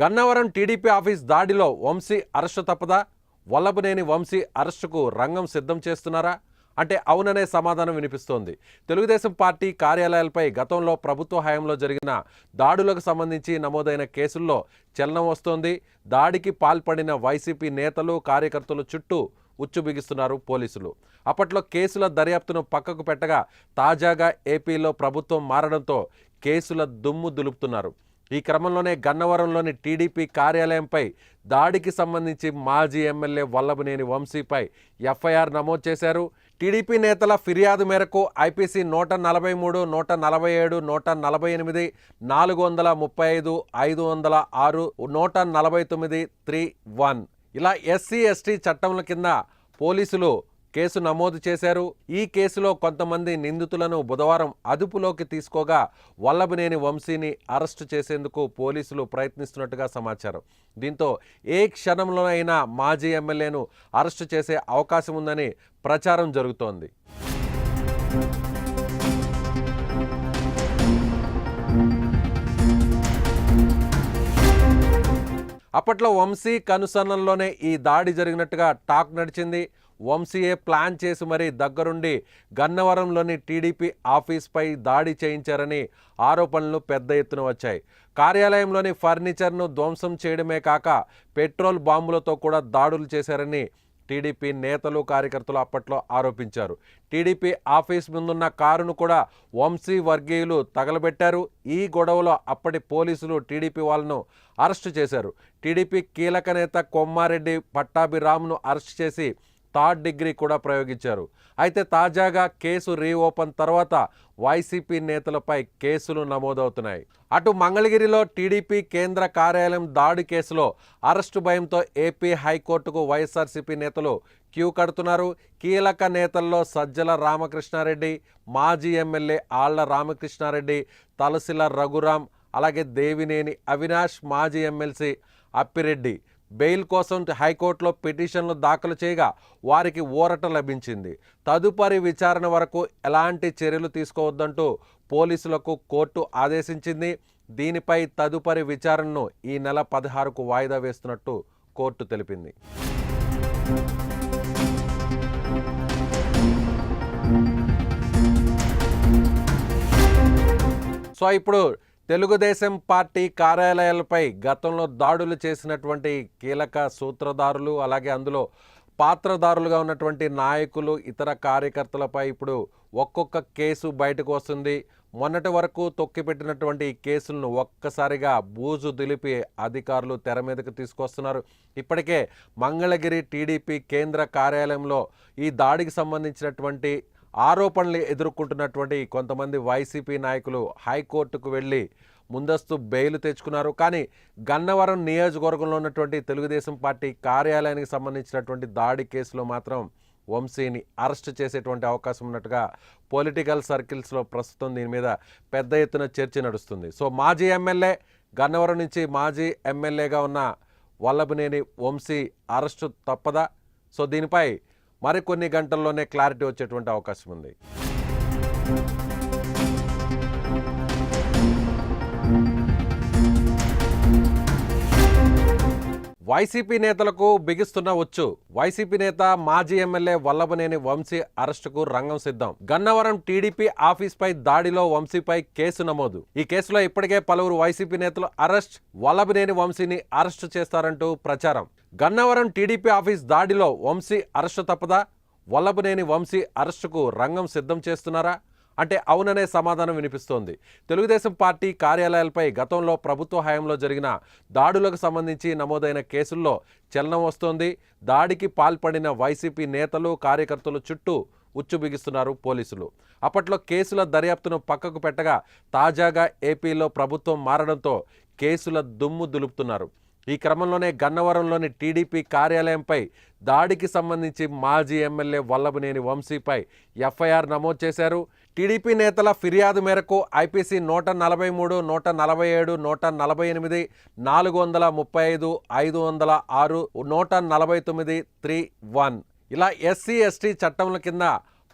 Gannavaram TDP office దాడిలో Vamsi arrest తప్పదా? వల్లభనేని వంశీ అరెస్టుకు రంగం సిద్ధం చేస్తున్నారా? అంటే అవుననే సమాధానం వినిపిస్తోంది. తెలుగుదేశం పార్టీ కార్యాలయాలపై గతంలో ప్రభుత్వ హయాంలో జరిగిన దాడులకు సంబంధించి నమోదైన కేసుల్లో చలనం వస్తోంది. దాడికి పాల్పడిన వైసీపీ నేతలు కార్యకర్తలు చుట్టూ ఉచ్చు బిగిస్తున్నారు పోలీసులు. అప్పట్లో కేసుల దర్యాప్తును పక్కకు పెట్టగా తాజాగా ఏపీలో ప్రభుత్వం మారడంతో కేసుల దుమ్ము దులుపుతున్నారు. ఈ క్రమంలోనే గన్నవరంలోని టీడీపీ కార్యాలయంపై దాడికి సంబంధించి మాజీ ఎమ్మెల్యే వల్లభనేని వంశీపై ఎఫ్ఐఆర్ నమోదు చేశారు. టీడీపీ నేతల ఫిర్యాదు మేరకు ఐపీసీ నూట నలభై మూడు నూట నలభై ఏడు నూట నలభై ఎనిమిది నాలుగు వందల ముప్పై ఐదు ఐదు వందల ఆరు నూట నలభై తొమ్మిది త్రీ వన్ ఇలా ఎస్సీ ఎస్టీ చట్టంల కింద పోలీసులు కేసు నమోదు చేశారు. ఈ కేసులో కొంతమంది నిందితులను బుధవారం అదుపులోకి తీసుకోగా వల్లభనేని వంశీని అరెస్టు చేసేందుకు పోలీసులు ప్రయత్నిస్తున్నట్టుగా సమాచారం. దీంతో ఏ క్షణంలోనైనా మాజీ ఎమ్మెల్యేను అరెస్టు చేసే అవకాశం ఉందని ప్రచారం జరుగుతోంది. అప్పట్లో వంశీ కనుసన్నల్లోనే ఈ దాడి జరిగినట్టుగా టాక్ నడిచింది. వంశీయే ప్లాన్ చేసి మరీ దగ్గరుండి గన్నవరంలోని టీడీపీ ఆఫీస్పై దాడి చేయించారని ఆరోపణలు పెద్ద ఎత్తున వచ్చాయి. కార్యాలయంలోని ఫర్నిచర్ను ధ్వంసం చేయడమే కాక పెట్రోల్ బాంబులతో కూడా దాడులు చేశారని టీడీపీ నేతలు కార్యకర్తలు అప్పట్లో ఆరోపించారు. టీడీపీ ఆఫీస్ ముందున్న కారును కూడా వంశీ వర్గీయులు తగలబెట్టారు. ఈ గొడవలో అప్పటి పోలీసులు టీడీపీ వాళ్ళను అరెస్టు చేశారు. టీడీపీ కీలక నేత కొమ్మారెడ్డి పట్టాభిరామ్ను అరెస్ట్ చేసి థర్డ్ డిగ్రీ కూడా ప్రయోగించారు. అయితే తాజాగా కేసు రీఓపెన్ తర్వాత వైసీపీ నేతలపై కేసులు నమోదవుతున్నాయి. అటు మంగళగిరిలో టీడీపీ కేంద్ర కార్యాలయం దాడి కేసులో అరెస్టు భయంతో ఏపీ హైకోర్టుకు వైఎస్ఆర్సీపీ నేతలు క్యూ కడుతున్నారు. కీలక నేతల్లో సజ్జల రామకృష్ణారెడ్డి మాజీ ఎమ్మెల్యే ఆళ్ళ రామకృష్ణారెడ్డి తలసిల రఘురాం అలాగే దేవినేని అవినాష్ మాజీ ఎమ్మెల్సీ అప్పిరెడ్డి. బెయిల్ కోసం హైకోర్టులో పిటిషన్లు దాఖలు చేయగా వారికి ఊరట లభించింది. తదుపరి విచారణ వరకు ఎలాంటి చర్యలు తీసుకోవద్దంటూ పోలీసులకు కోర్టు ఆదేశించింది. దీనిపై తదుపరి విచారణను ఈ నెల పదహారుకు వాయిదా వేస్తున్నట్టు కోర్టు తెలిపింది. సో ఇప్పుడు తెలుగుదేశం పార్టీ కార్యాలయాలపై గతంలో దాడులు చేసినటువంటి కీలక సూత్రధారులు అలాగే అందులో పాత్రధారులుగా ఉన్నటువంటి నాయకులు ఇతర కార్యకర్తలపై ఇప్పుడు ఒక్కొక్క కేసు బయటకు వస్తుంది. మొన్నటి వరకు తొక్కిపెట్టినటువంటి ఈ కేసులను ఒక్కసారిగా బూజు దులిపి అధికారులు తెర మీదకు తీసుకొస్తున్నారు. ఇప్పటికే మంగళగిరి టీడీపీ కేంద్ర కార్యాలయంలో ఈ దాడికి సంబంధించినటువంటి ఆరోపణలు ఎదుర్కొంటున్నటువంటి కొంతమంది వైసీపీ నాయకులు హైకోర్టుకు వెళ్ళి ముందస్తు బెయిల్ తెచ్చుకున్నారు. కానీ గన్నవరం నియోజకవర్గంలో ఉన్నటువంటి తెలుగుదేశం పార్టీ కార్యాలయానికి సంబంధించినటువంటి దాడి కేసులో మాత్రం వంశీని అరెస్ట్ చేసేటువంటి అవకాశం ఉన్నట్టుగా పొలిటికల్ సర్కిల్స్లో ప్రస్తుతం దీని మీద పెద్ద ఎత్తున చర్చ నడుస్తుంది. సో మాజీ ఎమ్మెల్యే గన్నవరం నుంచి మాజీ ఎమ్మెల్యేగా ఉన్న వల్లభనేని వంశీ అరెస్టు తప్పదా? సో దీనిపై మరికొన్ని గంటల్లోనే క్లారిటీ వచ్చేటువంటి అవకాశం ఉంది వైసీపీ నేతలకు బిగిస్తున్న వచ్చు వైసీపీ నేత మాజీ ఎమ్మెల్యే వల్లభనేని వంశీ అరెస్టుకు రంగం సిద్ధం. గన్నవరం టీడీపీ ఆఫీస్పై దాడిలో వంశీపై కేసు నమోదు. ఈ కేసులో ఇప్పటికే పలువురు వైసీపీ నేతలు అరెస్ట్ వల్లభనేని వంశీని అరెస్టు చేస్తారంటూ ప్రచారం. గన్నవరం టీడీపీ ఆఫీస్ దాడిలో వంశీ అరెస్టు తప్పదా? వల్లభనేని వంశీ అరెస్టుకు రంగం సిద్ధం చేస్తున్నారా? అంటే అవుననే సమాధానం వినిపిస్తోంది. తెలుగుదేశం పార్టీ కార్యాలయాలపై గతంలో ప్రభుత్వ హయాంలో జరిగిన దాడులకు సంబంధించి నమోదైన కేసుల్లో చలనం వస్తోంది. దాడికి పాల్పడిన వైసీపీ నేతలు కార్యకర్తలు చుట్టూ ఉచ్చు బిగిస్తున్నారు పోలీసులు. అప్పట్లో కేసుల దర్యాప్తును పక్కకు పెట్టగా తాజాగా ఏపీలో ప్రభుత్వం మారడంతో కేసుల దుమ్ము దులుపుతున్నారు. ఈ క్రమంలోనే గన్నవరంలోని టీడీపీ కార్యాలయంపై దాడికి సంబంధించి మాజీ ఎమ్మెల్యే వల్లభనేని వంశీపై ఎఫ్ఐఆర్ నమోదు చేశారు. టీడీపీ నేతల ఫిర్యాదు మేరకు ఐపీసీ నూట నలభై మూడు నూట నలభై ఏడు నూట నలభై ఎనిమిది నాలుగు వందల ముప్పై ఐదు ఐదు వందల ఆరు నూట నలభై తొమ్మిది త్రీ వన్. ఇలా ఎస్సీ ఎస్టీ చట్టంల కింద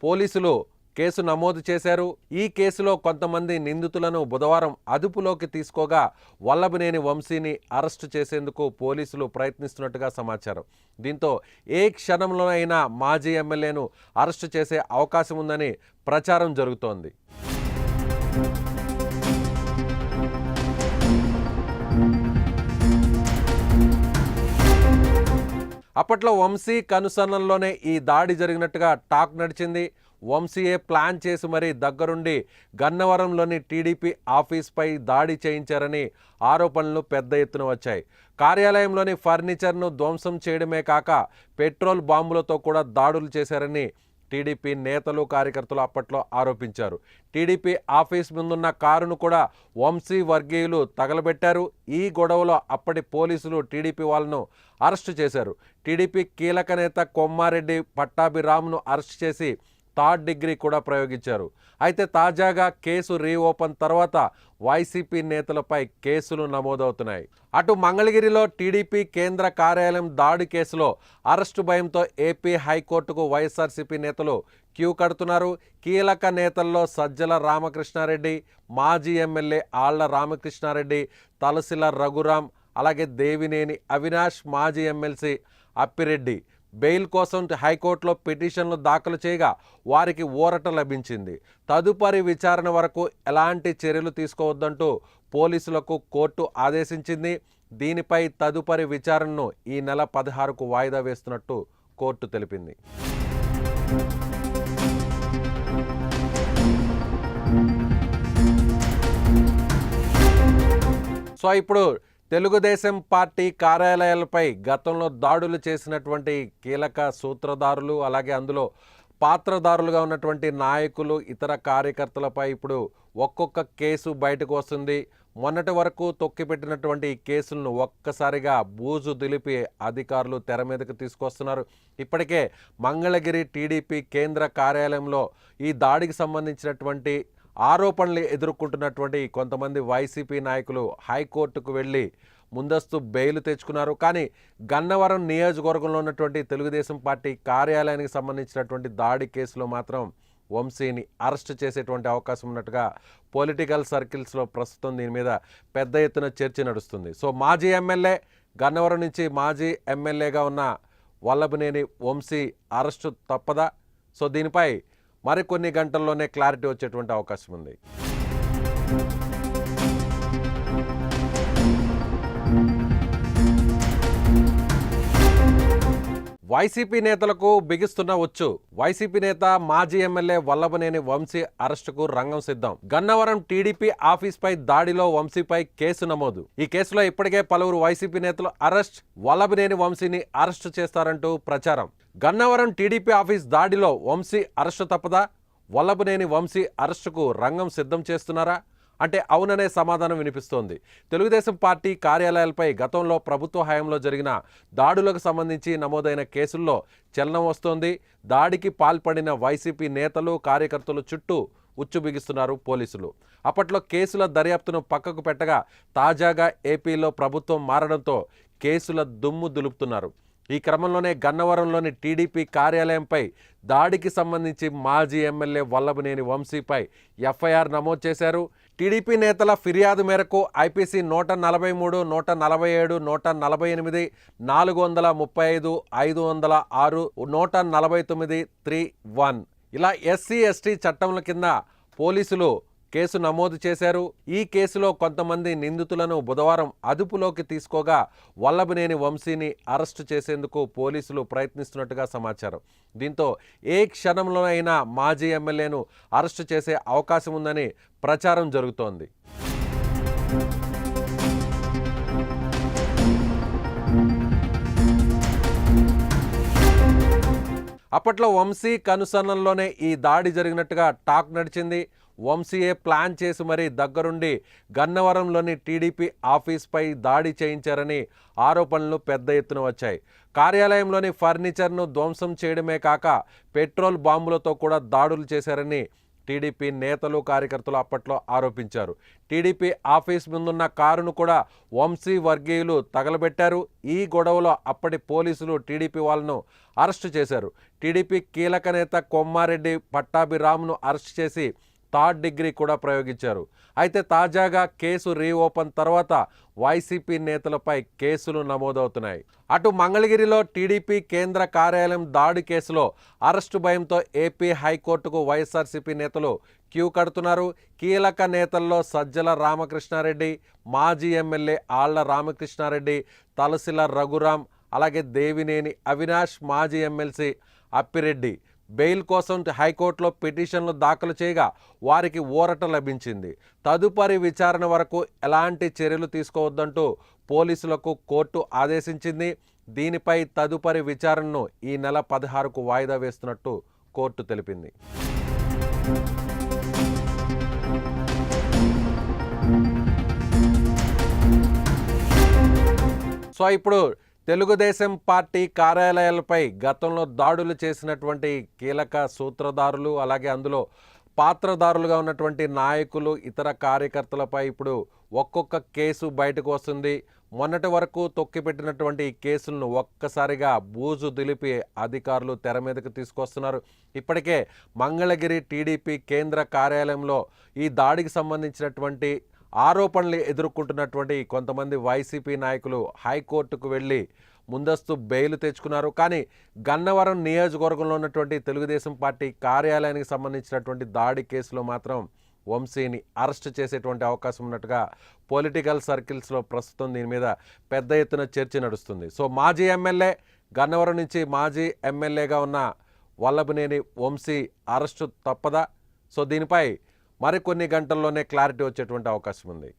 పోలీసులు కేసు నమోదు చేశారు. ఈ కేసులో కొంతమంది నిందితులను బుధవారం అదుపులోకి తీసుకోగా వల్లభనేని వంశీని అరెస్టు చేసేందుకు పోలీసులు ప్రయత్నిస్తున్నట్టుగా సమాచారం. దీంతో ఏ క్షణంలోనైనా మాజీ ఎమ్మెల్యేను అరెస్టు చేసే అవకాశం ఉందని ప్రచారం జరుగుతోంది. అప్పట్లో వంశీ కనుసన్నల్లోనే ఈ దాడి జరిగినట్టుగా టాక్ నడిచింది. వంశీయే ప్లాన్ చేసి మరీ దగ్గరుండి గన్నవరంలోని టీడీపీ ఆఫీస్పై దాడి చేయించారని ఆరోపణలు పెద్ద ఎత్తున వచ్చాయి. కార్యాలయంలోని ఫర్నిచర్ను ధ్వంసం చేయడమే కాక పెట్రోల్ బాంబులతో కూడా దాడులు చేశారని టీడీపీ నేతలు కార్యకర్తలు అప్పట్లో ఆరోపించారు. టీడీపీ ఆఫీస్ ముందున్న కారును కూడా వంశీ వర్గీయులు తగలబెట్టారు. ఈ గొడవలో అప్పటి పోలీసులు టీడీపీ వాళ్ళను అరెస్టు చేశారు. టీడీపీ కీలక నేత కొమ్మారెడ్డి పట్టాభిరామ్ను అరెస్ట్ చేసి థర్డ్ డిగ్రీ కూడా ప్రయోగించారు. అయితే తాజాగా కేసు రీఓపెన్ తర్వాత వైసీపీ నేతలపై కేసులు నమోదవుతున్నాయి. అటు మంగళగిరిలో టీడీపీ కేంద్ర కార్యాలయం దాడి కేసులో అరెస్టు భయంతో ఏపీ హైకోర్టుకు వైఎస్ఆర్సీపీ నేతలు క్యూ కడుతున్నారు. కీలక నేతల్లో సజ్జల రామకృష్ణారెడ్డి మాజీ ఎమ్మెల్యే ఆళ్ళ రామకృష్ణారెడ్డి తలసిల రఘురాం అలాగే దేవినేని అవినాష్ మాజీ ఎమ్మెల్సీ అప్పిరెడ్డి. బెయిల్ కోసం హైకోర్టులో పిటిషన్లు దాఖలు చేయగా వారికి ఊరట లభించింది. తదుపరి విచారణ వరకు ఎలాంటి చర్యలు తీసుకోవద్దంటూ పోలీసులకు కోర్టు ఆదేశించింది. దీనిపై తదుపరి విచారణను ఈ నెల పదహారుకు వాయిదా వేస్తున్నట్టు కోర్టు తెలిపింది. సో ఇప్పుడు తెలుగుదేశం పార్టీ కార్యాలయాలపై గతంలో దాడులు చేసినటువంటి కీలక సూత్రధారులు అలాగే అందులో పాత్రధారులుగా ఉన్నటువంటి నాయకులు ఇతర కార్యకర్తలపై ఇప్పుడు ఒక్కొక్క కేసు బయటకు వస్తుంది. మొన్నటి వరకు తొక్కిపెట్టినటువంటి కేసులను ఒక్కసారిగా బూజు దిలిపి అధికారులు తెర మీదకు తీసుకొస్తున్నారు. ఇప్పటికే మంగళగిరి టీడీపీ కేంద్ర కార్యాలయంలో ఈ దాడికి సంబంధించినటువంటి ఆరోపణలు ఎదుర్కొంటున్నటువంటి కొంతమంది వైసీపీ నాయకులు హైకోర్టుకు వెళ్ళి ముందస్తు బెయిల్ తెచ్చుకున్నారు. కానీ గన్నవరం నియోజకవర్గంలో ఉన్నటువంటి తెలుగుదేశం పార్టీ కార్యాలయానికి సంబంధించినటువంటి దాడి కేసులో మాత్రం వంశీని అరెస్ట్ చేసేటువంటి అవకాశం ఉన్నట్టుగా పొలిటికల్ సర్కిల్స్లో ప్రస్తుతం దీని మీద పెద్ద ఎత్తున చర్చ నడుస్తుంది. సో మాజీ ఎమ్మెల్యే గన్నవరం నుంచి మాజీ ఎమ్మెల్యేగా ఉన్న వల్లభనేని వంశీ అరెస్టు తప్పదా? సో దీనిపై మరికొన్ని గంటల్లోనే క్లారిటీ వచ్చేటువంటి అవకాశం ఉంది వైసీపీ నేతలకు బిగిస్తున్న వచ్చు వైసీపీ నేత మాజీ ఎమ్మెల్యే వల్లభనేని వంశీ అరెస్టుకు రంగం సిద్ధం. గన్నవరం టీడీపీ ఆఫీస్ పై దాడిలో వంశీపై కేసు నమోదు. ఈ కేసులో ఇప్పటికే పలువురు వైసీపీ నేతలు అరెస్ట్ వల్లభనేని వంశీని అరెస్టు చేస్తారంటూ ప్రచారం. గన్నవరం టీడీపీ ఆఫీస్ దాడిలో వంశీ అరెస్టు తప్పదా? వల్లభనేని వంశీ అరెస్టుకు రంగం సిద్ధం చేస్తున్నారా? అంటే అవుననే సమాధానం వినిపిస్తోంది. తెలుగుదేశం పార్టీ కార్యాలయాలపై గతంలో ప్రభుత్వ హయాంలో జరిగిన దాడులకు సంబంధించి నమోదైన కేసుల్లో చలనం వస్తోంది. దాడికి పాల్పడిన వైసీపీ నేతలు కార్యకర్తలు చుట్టూ ఉచ్చు బిగిస్తున్నారు పోలీసులు. అప్పట్లో కేసుల దర్యాప్తును పక్కకు పెట్టగా తాజాగా ఏపీలో ప్రభుత్వం మారడంతో కేసుల దుమ్ము దులుపుతున్నారు. ఈ క్రమంలోనే గన్నవరంలోని టీడీపీ కార్యాలయంపై దాడికి సంబంధించి మాజీ ఎమ్మెల్యే వల్లభనేని వంశీపై ఎఫ్ఐఆర్ నమోదు చేశారు. టీడీపీ నేతల ఫిర్యాదు మేరకు ఐపీసీ నూట నలభై మూడు నూట నలభై ఏడు నూట నలభై ఎనిమిది నాలుగు వందల ముప్పై ఐదు ఐదు వందల ఆరు నూట నలభై తొమ్మిది త్రీ వన్. ఇలా ఎస్సీ ఎస్టీ చట్టంల కింద పోలీసులు కేసు నమోదు చేశారు. ఈ కేసులో కొంతమంది నిందితులను బుధవారం అదుపులోకి తీసుకోగా వల్లభనేని వంశీని అరెస్టు చేసేందుకు పోలీసులు ప్రయత్నిస్తున్నట్టుగా సమాచారం. దీంతో ఏ క్షణంలోనైనా మాజీ ఎమ్మెల్యేను అరెస్టు చేసే అవకాశం ఉందని ప్రచారం జరుగుతోంది. అప్పట్లో వంశీ కనుసన్నల్లోనే ఈ దాడి జరిగినట్టుగా టాక్ నడిచింది. వంశీయే ప్లాన్ చేసి మరీ దగ్గరుండి గన్నవరంలోని టీడీపీ ఆఫీస్పై దాడి చేయించారని ఆరోపణలు పెద్ద ఎత్తున వచ్చాయి. కార్యాలయంలోని ఫర్నిచర్ను ధ్వంసం చేయడమే కాక పెట్రోల్ బాంబులతో కూడా దాడులు చేశారని టీడీపీ నేతలు కార్యకర్తలు అప్పట్లో ఆరోపించారు. టీడీపీ ఆఫీస్ ముందున్న కారును కూడా వంశీ వర్గీయులు తగలబెట్టారు. ఈ గొడవలో అప్పటి పోలీసులు టీడీపీ వాళ్ళను అరెస్టు చేశారు. టీడీపీ కీలక నేత కొమ్మారెడ్డి పట్టాభిరామ్ను అరెస్ట్ చేసి థర్డ్ డిగ్రీ కూడా ప్రయోగించారు. అయితే తాజాగా కేసు రీఓపెన్ తర్వాత వైసీపీ నేతలపై కేసులు నమోదవుతున్నాయి. అటు మంగళగిరిలో టీడీపీ కేంద్ర కార్యాలయం దాడి కేసులో అరెస్టు భయంతో ఏపీ హైకోర్టుకు వైఎస్ఆర్సీపీ నేతలు క్యూ కడుతున్నారు. కీలక నేతల్లో సజ్జల రామకృష్ణారెడ్డి మాజీ ఎమ్మెల్యే ఆళ్ళ రామకృష్ణారెడ్డి తలసిల రఘురాం అలాగే దేవినేని అవినాష్ మాజీ ఎమ్మెల్సీ అప్పిరెడ్డి. బెయిల్ కోసం హైకోర్టులో పిటిషన్లు దాఖలు చేయగా వారికి ఊరట లభించింది. తదుపరి విచారణ వరకు ఎలాంటి చర్యలు తీసుకోవద్దంటూ పోలీసులకు కోర్టు ఆదేశించింది. దీనిపై తదుపరి విచారణను ఈ నెల పదహారుకు వాయిదా వేస్తున్నట్టు కోర్టు తెలిపింది. సో ఇప్పుడు తెలుగుదేశం పార్టీ కార్యాలయాలపై గతంలో దాడులు చేసినటువంటి కీలక సూత్రధారులు అలాగే అందులో పాత్రధారులుగా ఉన్నటువంటి నాయకులు ఇతర కార్యకర్తలపై ఇప్పుడు ఒక్కొక్క కేసు బయటకు వస్తుంది. మొన్నటి వరకు తొక్కిపెట్టినటువంటి ఈ కేసులను ఒక్కసారిగా బూజు దులిపి అధికారులు తెర మీదకు తీసుకొస్తున్నారు. ఇప్పటికే మంగళగిరి టీడీపీ కేంద్ర కార్యాలయంలో ఈ దాడికి సంబంధించినటువంటి ఆరోపణలు ఎదుర్కొంటున్నటువంటి కొంతమంది వైసీపీ నాయకులు హైకోర్టుకు వెళ్ళి ముందస్తు బెయిల్ తెచ్చుకున్నారు. కానీ గన్నవరం నియోజకవర్గంలో ఉన్నటువంటి తెలుగుదేశం పార్టీ కార్యాలయానికి సంబంధించినటువంటి దాడి కేసులో మాత్రం వంశీని అరెస్ట్ చేసేటువంటి అవకాశం ఉన్నట్టుగా పొలిటికల్ సర్కిల్స్లో ప్రస్తుతం దీని మీద పెద్ద ఎత్తున చర్చ నడుస్తుంది. సో మాజీ ఎమ్మెల్యే గన్నవరం నుంచి మాజీ ఎమ్మెల్యేగా ఉన్న వల్లభనేని వంశీ అరెస్టు తప్పదా? సో దీనిపై మరికొన్ని గంటల్లోనే క్లారిటీ వచ్చేటువంటి అవకాశం ఉంది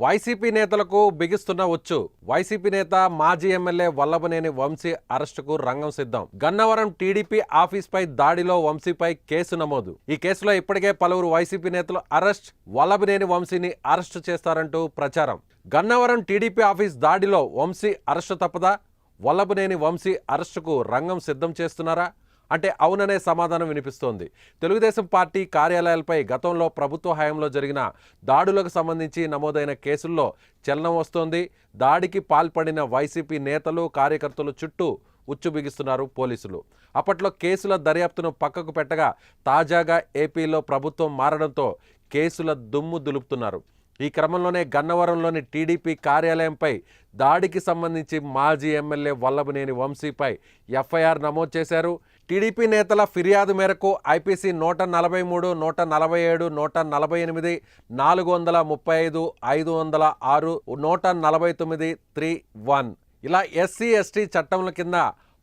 వైసీపీ నేతలకు బిగిస్తున్న వచ్చు వైసీపీ నేత మాజీ ఎమ్మెల్యే వల్లభనేని వంశీ అరెస్టుకు రంగం సిద్ధం. గన్నవరం టీడీపీ ఆఫీస్ పై దాడిలో వంశీపై కేసు నమోదు. ఈ కేసులో ఇప్పటికే పలువురు వైసీపీ నేతలు అరెస్ట్ వల్లభనేని వంశీని అరెస్టు చేస్తారంటూ ప్రచారం. గన్నవరం టీడీపీ ఆఫీస్ దాడిలో వంశీ అరెస్టు తప్పదా? వల్లభనేని వంశీ అరెస్టుకు రంగం సిద్ధం చేస్తున్నారా? అంటే అవుననే సమాధానం వినిపిస్తోంది. తెలుగుదేశం పార్టీ కార్యాలయాలపై గతంలో ప్రభుత్వ హయాంలో జరిగిన దాడులకు సంబంధించి నమోదైన కేసుల్లో చలనం వస్తోంది. దాడికి పాల్పడిన వైసీపీ నేతలు కార్యకర్తలు చుట్టూ ఉచ్చు బిగిస్తున్నారు పోలీసులు. అప్పట్లో కేసుల దర్యాప్తును పక్కకు పెట్టగా తాజాగా ఏపీలో ప్రభుత్వం మారడంతో కేసుల దుమ్ము దులుపుతున్నారు. ఈ క్రమంలోనే గన్నవరంలోని టీడీపీ కార్యాలయంపై దాడికి సంబంధించి మాజీ ఎమ్మెల్యే వల్లభనేని వంశీపై ఎఫ్ఐఆర్ నమోదు చేశారు. టీడీపీ నేతల ఫిర్యాదు మేరకు ఐపీసీ నూట నలభై మూడు నూట నలభై ఏడు నూట నలభై ఎనిమిది నాలుగు వందల ముప్పై ఐదు ఐదు వందల ఆరు నూట నలభై తొమ్మిది త్రీ వన్. ఇలా ఎస్సీ ఎస్టీ చట్టంల కింద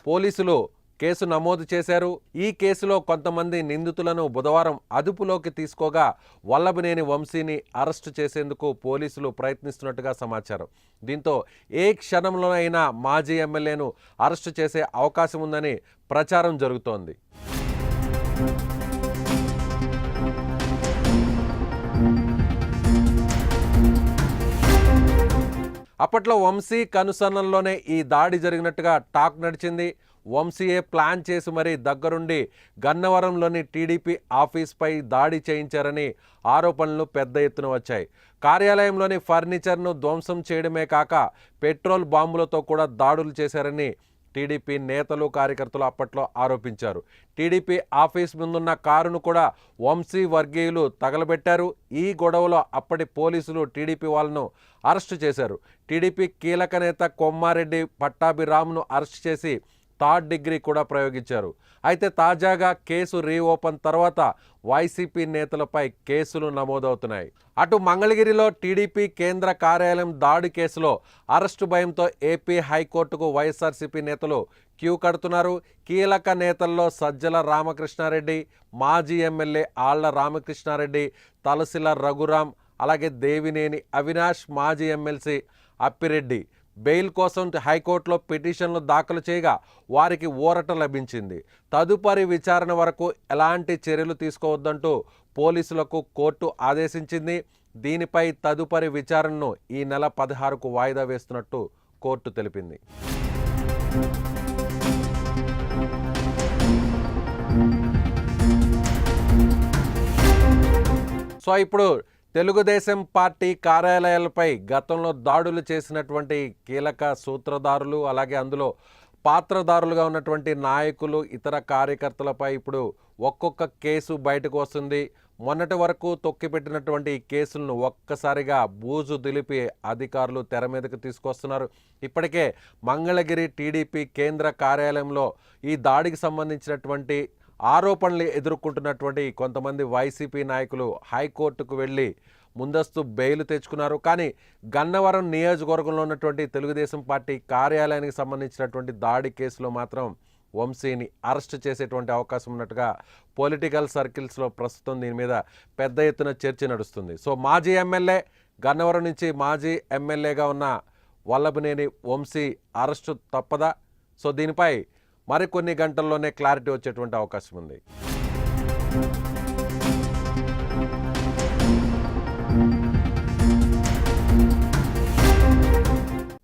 పోలీసులు కేసు నమోదు చేశారు. ఈ కేసులో కొంతమంది నిందితులను బుధవారం అదుపులోకి తీసుకోగా వల్లభనేని వంశీని అరెస్టు చేసేందుకు పోలీసులు ప్రయత్నిస్తున్నట్టుగా సమాచారం. దీంతో ఏ క్షణంలోనైనా మాజీ ఎమ్మెల్యేను అరెస్టు చేసే అవకాశం ఉందని ప్రచారం జరుగుతోంది. అప్పట్లో వంశీ కనుసన్నల్లోనే ఈ దాడి జరిగినట్టుగా టాక్ నడిచింది. వంశీయే ప్లాన్ చేసి మరీ దగ్గరుండి గన్నవరంలోని టీడీపీ ఆఫీస్పై దాడి చేయించారని ఆరోపణలు పెద్ద ఎత్తున వచ్చాయి. కార్యాలయంలోని ఫర్నిచర్ను ధ్వంసం చేయడమే కాక పెట్రోల్ బాంబులతో కూడా దాడులు చేశారని టీడీపీ నేతలు కార్యకర్తలు అప్పట్లో ఆరోపించారు. టీడీపీ ఆఫీస్ ముందున్న కారును కూడా వంశీ వర్గీయులు తగలబెట్టారు. ఈ గొడవలో అప్పటి పోలీసులు టీడీపీ వాళ్ళను అరెస్టు చేశారు. టీడీపీ కీలక నేత కొమ్మారెడ్డి పట్టాభిరామ్ను అరెస్ట్ చేసి థర్డ్ డిగ్రీ కూడా ప్రయోగించారు. అయితే తాజాగా కేసు రీఓపెన్ తర్వాత వైసీపీ నేతలపై కేసులు నమోదవుతున్నాయి. అటు మంగళగిరిలో టీడీపీ కేంద్ర కార్యాలయం దాడి కేసులో అరెస్టు భయంతో ఏపీ హైకోర్టుకు వైఎస్ఆర్సీపీ నేతలు క్యూ కడుతున్నారు. కీలక నేతల్లో సజ్జల రామకృష్ణారెడ్డి మాజీ ఎమ్మెల్యే ఆళ్ళ రామకృష్ణారెడ్డి తలసిల రఘురాం అలాగే దేవినేని అవినాష్ మాజీ ఎమ్మెల్సీ అప్పిరెడ్డి. బెయిల్ కోసం హైకోర్టులో పిటిషన్లు దాఖలు చేయగా వారికి ఊరట లభించింది. తదుపరి విచారణ వరకు ఎలాంటి చర్యలు తీసుకోవద్దంటూ పోలీసులకు కోర్టు ఆదేశించింది. దీనిపై తదుపరి విచారణను ఈ నెల పదహారుకు వాయిదా వేస్తున్నట్టు కోర్టు తెలిపింది. సో ఇప్పుడు తెలుగుదేశం పార్టీ కార్యాలయాలపై గతంలో దాడులు చేసినటువంటి కీలక సూత్రధారులు అలాగే అందులో పాత్రధారులుగా ఉన్నటువంటి నాయకులు ఇతర కార్యకర్తలపై ఇప్పుడు ఒక్కొక్క కేసు బయటకు వస్తుంది. మొన్నటి వరకు తొక్కిపెట్టినటువంటి ఈ కేసులను ఒక్కసారిగా బూజు దిలిపి అధికారులు తెర మీదకు తీసుకొస్తున్నారు. ఇప్పటికే మంగళగిరి టీడీపీ కేంద్ర కార్యాలయంలో ఈ దాడికి సంబంధించినటువంటి ఆరోపణలు ఎదుర్కొంటున్నటువంటి కొంతమంది వైసీపీ నాయకులు హైకోర్టుకు వెళ్ళి ముందస్తు బెయిల్ తెచ్చుకున్నారు. కానీ గన్నవరం నియోజకవర్గంలో ఉన్నటువంటి తెలుగుదేశం పార్టీ కార్యాలయానికి సంబంధించినటువంటి దాడి కేసులో మాత్రం వంశీని అరెస్ట్ చేసేటువంటి అవకాశం ఉన్నట్టుగా పొలిటికల్ సర్కిల్స్లో ప్రస్తుతం దీని మీద పెద్ద ఎత్తున చర్చ నడుస్తుంది. సో మాజీ ఎమ్మెల్యే గన్నవరం నుంచి మాజీ ఎమ్మెల్యేగా ఉన్న వల్లభనేని వంశీ అరెస్టు తప్పదా? సో దీనిపై మరికొన్ని గంటల్లోనే క్లారిటీ వచ్చేటువంటి అవకాశం ఉంది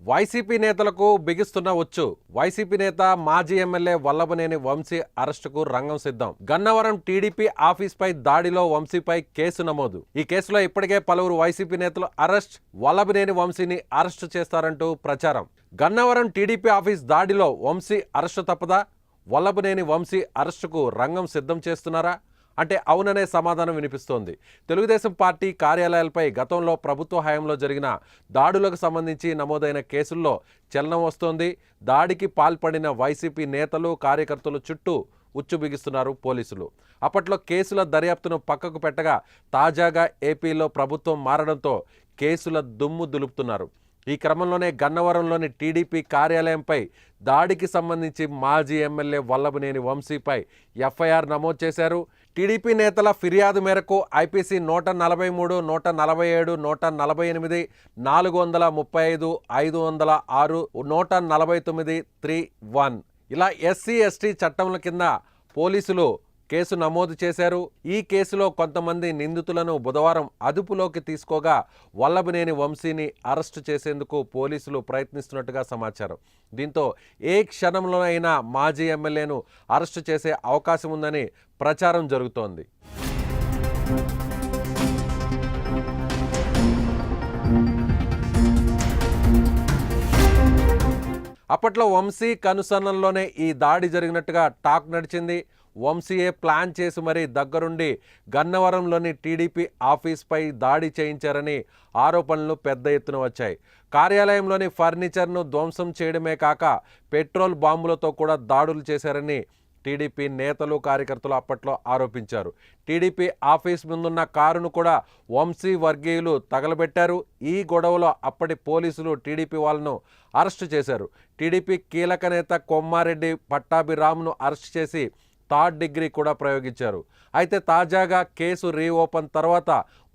వైసీపీ నేతలకు బిగిస్తున్న వచ్చు వైసీపీ నేత మాజీ ఎమ్మెల్యే వల్లభనేని వంశీ అరెస్టుకు రంగం సిద్ధం. గన్నవరం టీడీపీ ఆఫీస్ పై దాడిలో వంశీపై కేసు నమోదు. ఈ కేసులో ఇప్పటికే పలువురు వైసీపీ నేతలు అరెస్ట్ వల్లభనేని వంశీని అరెస్టు చేస్తారంటూ ప్రచారం. గన్నవరం టీడీపీ ఆఫీస్ దాడిలో వంశీ అరెస్టు తప్పదా? వల్లభనేని వంశీ అరెస్టుకు రంగం సిద్ధం చేస్తున్నారా? అంటే అవుననే సమాధానం వినిపిస్తోంది. తెలుగుదేశం పార్టీ కార్యాలయాలపై గతంలో ప్రభుత్వ హయాంలో జరిగిన దాడులకు సంబంధించి నమోదైన కేసుల్లో చలనం వస్తోంది. దాడికి పాల్పడిన వైసీపీ నేతలు కార్యకర్తలు చుట్టూ ఉచ్చు బిగిస్తున్నారు పోలీసులు. అప్పట్లో కేసుల దర్యాప్తును పక్కకు పెట్టగా తాజాగా ఏపీలో ప్రభుత్వం మారడంతో కేసుల దుమ్ము దులుపుతున్నారు. ఈ క్రమంలోనే గన్నవరంలోని టీడీపీ కార్యాలయంపై దాడికి సంబంధించి మాజీ ఎమ్మెల్యే వల్లభనేని వంశీపై ఎఫ్ఐఆర్ నమోదు చేశారు. టీడీపీ నేతల ఫిర్యాదు మేరకు ఐపీసీ నూట నలభై మూడు నూట నలభై ఏడు నూట నలభై ఎనిమిది నాలుగు వందల ముప్పై ఐదు ఐదు వందల ఆరు నూట నలభై తొమ్మిది త్రీ వన్. ఇలా ఎస్సీ ఎస్టీ చట్టముల కింద పోలీసులు కేసు నమోదు చేశారు. ఈ కేసులో కొంతమంది నిందితులను బుధవారం అదుపులోకి తీసుకోగా వల్లభనేని వంశీని అరెస్టు చేసేందుకు పోలీసులు ప్రయత్నిస్తున్నట్టుగా సమాచారం. దీంతో ఏ క్షణంలోనైనా మాజీ ఎమ్మెల్యేను అరెస్టు చేసే అవకాశం ఉందని ప్రచారం జరుగుతోంది. అప్పట్లో వంశీ కనుసన్నల్లోనే ఈ దాడి జరిగినట్టుగా టాక్ నడిచింది. వంశీయే ప్లాన్ చేసి మరీ దగ్గరుండి గన్నవరంలోని టీడీపీ ఆఫీస్పై దాడి చేయించారని ఆరోపణలు పెద్ద ఎత్తున వచ్చాయి. కార్యాలయంలోని ఫర్నిచర్ను ధ్వంసం చేయడమే కాక పెట్రోల్ బాంబులతో కూడా దాడులు చేశారని టీడీపీ నేతలు కార్యకర్తలు అప్పట్లో ఆరోపించారు. టీడీపీ ఆఫీస్ ముందున్న కారును కూడా వంశీ వర్గీయులు తగలబెట్టారు. ఈ గొడవలో అప్పటి పోలీసులు టీడీపీ వాళ్ళను అరెస్టు చేశారు. టీడీపీ కీలక నేత కొమ్మారెడ్డి పట్టాభిరామ్ను అరెస్ట్ చేసి థర్డ్ డిగ్రీ కూడా ప్రయోగించారు. అయితే తాజాగా కేసు రీఓపెన్ తర్వాత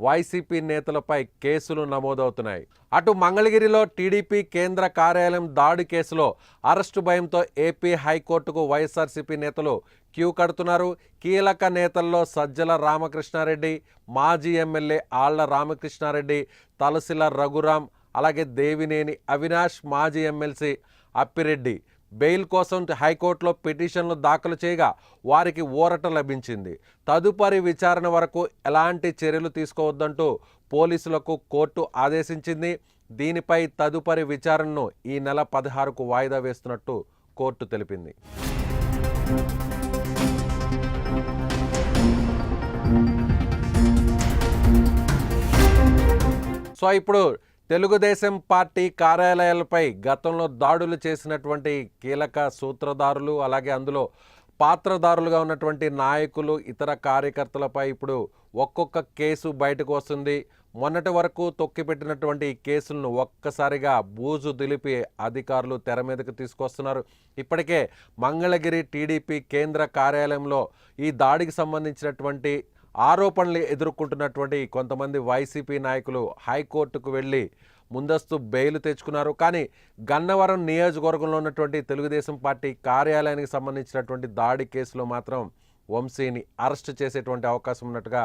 వైసీపీ నేతలపై కేసులు నమోదవుతున్నాయి. అటు మంగళగిరిలో టీడీపీ కేంద్ర కార్యాలయం దాడి కేసులో అరెస్టు భయంతో ఏపీ హైకోర్టుకు వైఎస్ఆర్సీపీ నేతలు క్యూ కడుతున్నారు. కీలక నేతల్లో సజ్జల రామకృష్ణారెడ్డి మాజీ ఎమ్మెల్యే ఆళ్ళ రామకృష్ణారెడ్డి తలసిల రఘురాం అలాగే దేవినేని అవినాష్ మాజీ ఎమ్మెల్సీ అప్పిరెడ్డి. బెయిల్ కోసం హైకోర్టులో పిటిషన్లు దాఖలు చేయగా వారికి ఊరట లభించింది. తదుపరి విచారణ వరకు ఎలాంటి చర్యలు తీసుకోవద్దంటూ పోలీసులకు కోర్టు ఆదేశించింది. దీనిపై తదుపరి విచారణను ఈ నెల పదహారుకు వాయిదా వేస్తున్నట్టు కోర్టు తెలిపింది. సో ఇప్పుడు తెలుగుదేశం పార్టీ కార్యాలయాలపై గతంలో దాడులు చేసినటువంటి కీలక సూత్రధారులు అలాగే అందులో పాత్రధారులుగా ఉన్నటువంటి నాయకులు ఇతర కార్యకర్తలపై ఇప్పుడు ఒక్కొక్క కేసు బయటకు వస్తుంది. మొన్నటి వరకు తొక్కిపెట్టినటువంటి ఈ కేసులను ఒక్కసారిగా బూజు దిలిపి అధికారులు తెర మీదకు తీసుకొస్తున్నారు. ఇప్పటికే మంగళగిరి టీడీపీ కేంద్ర కార్యాలయంలో ఈ దాడికి సంబంధించినటువంటి ఆరోపణలు ఎదుర్కొంటున్నటువంటి కొంతమంది వైసీపీ నాయకులు హైకోర్టుకు వెళ్ళి ముందస్తు బెయిల్ తెచ్చుకున్నారు. కానీ గన్నవరం నియోజకవర్గంలో ఉన్నటువంటి తెలుగుదేశం పార్టీ కార్యాలయానికి సంబంధించినటువంటి దాడి కేసులో మాత్రం వంశీని అరెస్ట్ చేసేటువంటి అవకాశం ఉన్నట్టుగా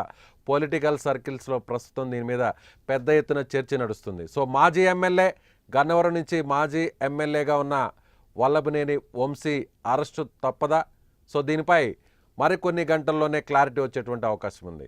పొలిటికల్ సర్కిల్స్లో ప్రస్తుతం దీని మీద పెద్ద ఎత్తున చర్చ నడుస్తుంది. సో మాజీ ఎమ్మెల్యే గన్నవరం నుంచి మాజీ ఎమ్మెల్యేగా ఉన్న వల్లభనేని వంశీ అరెస్టు తప్పదా? సో దీనిపై మరికొన్ని గంటల్లోనే క్లారిటీ వచ్చేటువంటి అవకాశం ఉంది.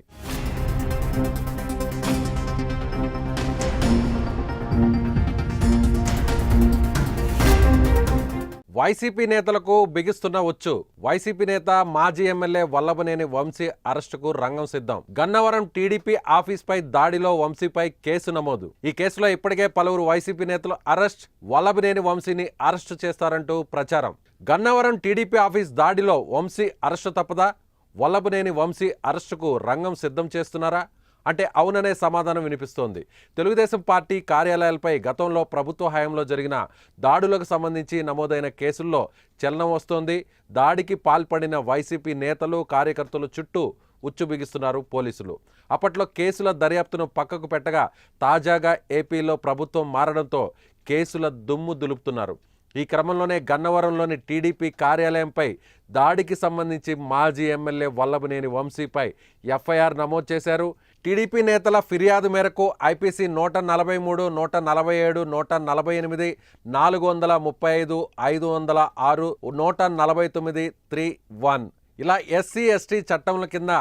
వైసీపీ నేతలకు బిగిస్తున్న వచ్చు వైసీపీ నేత మాజీ ఎమ్మెల్యే వల్లభనేని వంశీ అరెస్టుకు రంగం సిద్ధం. గన్నవరం టీడీపీ ఆఫీస్పై దాడిలో వంశీపై కేసు నమోదు. ఈ కేసులో ఇప్పటికే పలువురు వైసీపీ నేతలు అరెస్ట్ వల్లభనేని వంశీని అరెస్టు చేస్తారంటూ ప్రచారం. గన్నవరం టీడీపీ ఆఫీస్ దాడిలో వంశీ అరెస్టు తప్పదా? వల్లభనేని వంశీ అరెస్టుకు రంగం సిద్ధం చేస్తున్నారా? అంటే అవుననే సమాధానం వినిపిస్తోంది. తెలుగుదేశం పార్టీ కార్యాలయాలపై గతంలో ప్రభుత్వ హయాంలో జరిగిన దాడులకు సంబంధించి నమోదైన కేసుల్లో చలనం వస్తోంది. దాడికి పాల్పడిన వైసీపీ నేతలు కార్యకర్తలు చుట్టూ ఉచ్చు బిగిస్తున్నారు పోలీసులు. అప్పట్లో కేసుల దర్యాప్తును పక్కకు పెట్టగా తాజాగా ఏపీలో ప్రభుత్వం మారడంతో కేసుల దుమ్ము దులుపుతున్నారు. ఈ క్రమంలోనే గన్నవరంలోని టీడీపీ కార్యాలయంపై దాడికి సంబంధించి మాజీ ఎమ్మెల్యే వల్లభనేని వంశీపై ఎఫ్ఐఆర్ నమోదు చేశారు. టీడీపీ నేతల ఫిర్యాదు మేరకు ఐపీసీ నూట నలభై మూడు నూట నలభై ఏడు నూట నలభై ఎనిమిది నాలుగు వందల ముప్పై ఐదు ఐదు వందల ఆరు నూట నలభై తొమ్మిది త్రీ వన్ ఇలా ఎస్సీ ఎస్టీ చట్టంల కింద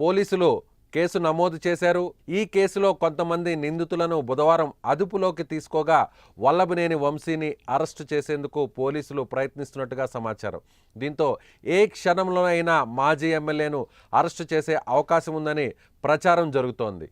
పోలీసులు కేసు నమోదు చేశారు. ఈ కేసులో కొంతమంది నిందితులను బుధవారం అదుపులోకి తీసుకోగా వల్లభనేని వంశీని అరెస్టు చేసేందుకు పోలీసులు ప్రయత్నిస్తున్నట్టుగా సమాచారం. దీంతో ఏ క్షణంలోనైనా మాజీ ఎమ్మెల్యేను అరెస్టు చేసే అవకాశం ఉందని ప్రచారం జరుగుతోంది.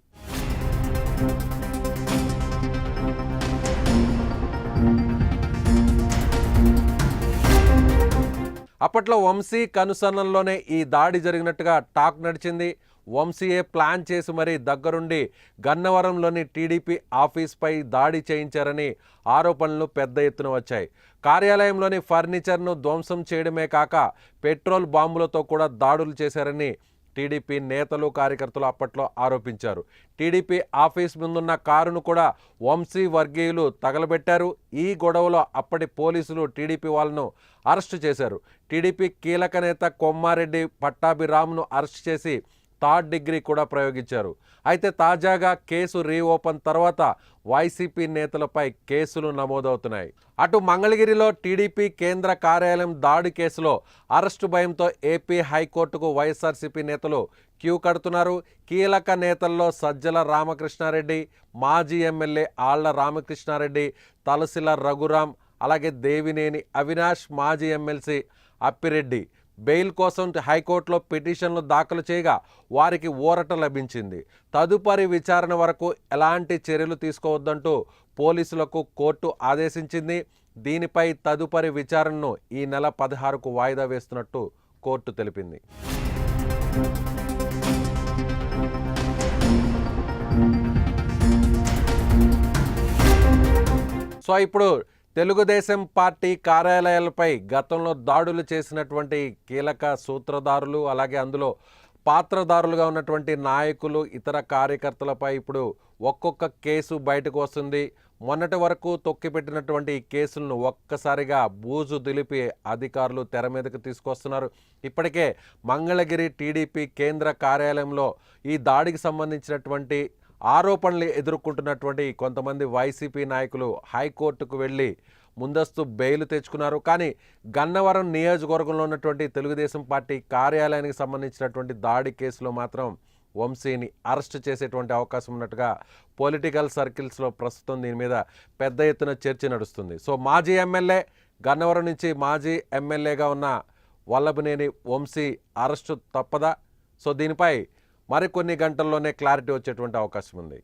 అప్పట్లో వంశీ కనుసన్నల్లోనే ఈ దాడి జరిగినట్టుగా టాక్ నడిచింది. వంశీయే ప్లాన్ చేసి మరీ దగ్గరుండి గన్నవరంలోని టీడీపీ ఆఫీస్పై దాడి చేయించారని ఆరోపణలు పెద్ద ఎత్తున వచ్చాయి. కార్యాలయంలోని ఫర్నిచర్ను ధ్వంసం చేయడమే కాక పెట్రోల్ బాంబులతో కూడా దాడులు చేశారని టీడీపీ నేతలు కార్యకర్తలు అప్పట్లో ఆరోపించారు. టీడీపీ ఆఫీస్ ముందున్న కారును కూడా వంశీ వర్గీయులు తగలబెట్టారు. ఈ గొడవలో అప్పటి పోలీసులు టీడీపీ వాళ్ళను అరెస్టు చేశారు. టీడీపీ కీలక నేత కొమ్మారెడ్డి పట్టాభిరామ్ను అరెస్ట్ చేసి థర్డ్ డిగ్రీ కూడా ప్రయోగించారు. అయితే తాజాగా కేసు రీఓపెన్ తర్వాత వైసీపీ నేతలపై కేసులు నమోదవుతున్నాయి. అటు మంగళగిరిలో టీడీపీ కేంద్ర కార్యాలయం దాడి కేసులో అరెస్టు భయంతో ఏపీ హైకోర్టుకు వైఎస్ఆర్సీపీ నేతలు క్యూ కడుతున్నారు. కీలక నేతల్లో సజ్జల రామకృష్ణారెడ్డి మాజీ ఎమ్మెల్యే ఆళ్ళ రామకృష్ణారెడ్డి తలసిల రఘురాం అలాగే దేవినేని అవినాష్ మాజీ ఎమ్మెల్సీ అప్పిరెడ్డి. బెయిల్ కోసం హైకోర్టులో పిటిషన్లు దాఖలు చేయగా వారికి ఊరట లభించింది. తదుపరి విచారణ వరకు ఎలాంటి చర్యలు తీసుకోవద్దంటూ పోలీసులకు కోర్టు ఆదేశించింది. దీనిపై తదుపరి విచారణను ఈ నెల పదహారుకు వాయిదా వేస్తున్నట్టు కోర్టు తెలిపింది. సో ఇప్పుడు తెలుగుదేశం పార్టీ కార్యాలయాలపై గతంలో దాడులు చేసినటువంటి కీలక సూత్రధారులు అలాగే అందులో పాత్రధారులుగా ఉన్నటువంటి నాయకులు ఇతర కార్యకర్తలపై ఇప్పుడు ఒక్కొక్క కేసు బయటకు వస్తుంది. మొన్నటి వరకు తొక్కిపెట్టినటువంటి ఈ కేసులను ఒక్కసారిగా బూజు దిలిపి అధికారులు తెర మీదకు తీసుకొస్తున్నారు. ఇప్పటికే మంగళగిరి టీడీపీ కేంద్ర కార్యాలయంలో ఈ దాడికి సంబంధించినటువంటి ఆరోపణలు ఎదుర్కొంటున్నటువంటి కొంతమంది వైసీపీ నాయకులు హైకోర్టుకు వెళ్ళి ముందస్తు బెయిల్ తెచ్చుకున్నారు. కానీ గన్నవరం నియోజకవర్గంలో ఉన్నటువంటి తెలుగుదేశం పార్టీ కార్యాలయానికి సంబంధించినటువంటి దాడి కేసులో మాత్రం వంశీని అరెస్ట్ చేసేటువంటి అవకాశం ఉన్నట్టుగా పొలిటికల్ సర్కిల్స్లో ప్రస్తుతం దీని మీద పెద్ద ఎత్తున చర్చ నడుస్తుంది. సో మాజీ ఎమ్మెల్యే గన్నవరం నుంచి మాజీ ఎమ్మెల్యేగా ఉన్న వల్లభనేని వంశీ అరెస్టు తప్పదా? సో దీనిపై మరికొన్ని గంటల్లోనే క్లారిటీ వచ్చేటువంటి అవకాశం ఉంది